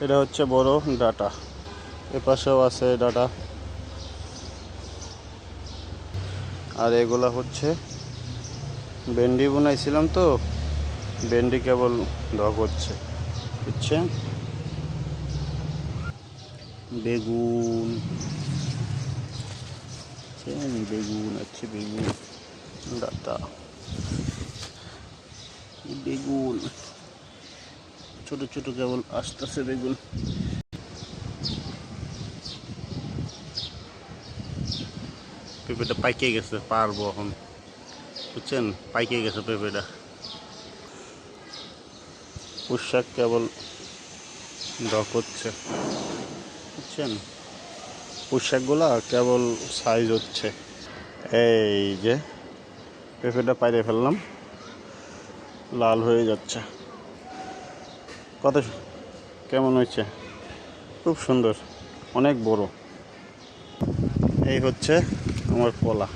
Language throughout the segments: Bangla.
এটা হচ্ছে বড় ডাটা। এ পাশেও আছে ডাটা। আর এগুলা হচ্ছে ভেন্ডি বানাইছিলাম তো, ভেন্ডি কেবল ডগ হচ্ছে বুঝছেন? বেগুন। বেগুন আছে বেগুন, ডাটা। বেগুন। ছোট ছোট কেবল আসতেছে বেগুন পেঁপেটা পাইকে গেছে, পারব এখন। বুঝছেন? পাইকে গেছে পেঁপেটা। পোশাক কেবল ডক হচ্ছে। বুঝছেন? পোশাকগুলা কেবল সাইজ হচ্ছে। এই যে, পেঁপেটা পাইরে ফেললাম। লাল হয়ে যাচ্ছে। কত কেমন হয়েছে? খুব সুন্দর, অনেক বড়। এই হচ্ছে আমার কলা।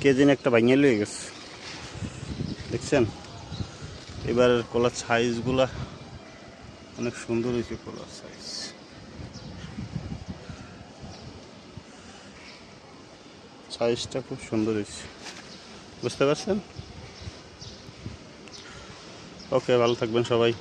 কেজিন একটা ভাঙিয়ে লিয়ে গেছে। দেখছেন? এবারের কলার সাইজগুলা অনেক সুন্দর হয়েছে কলার সাইজ সাইজটা খুব সুন্দর হয়েছে। বুঝতে পারছেন? ওকে ভালো থাকবেন সবাই।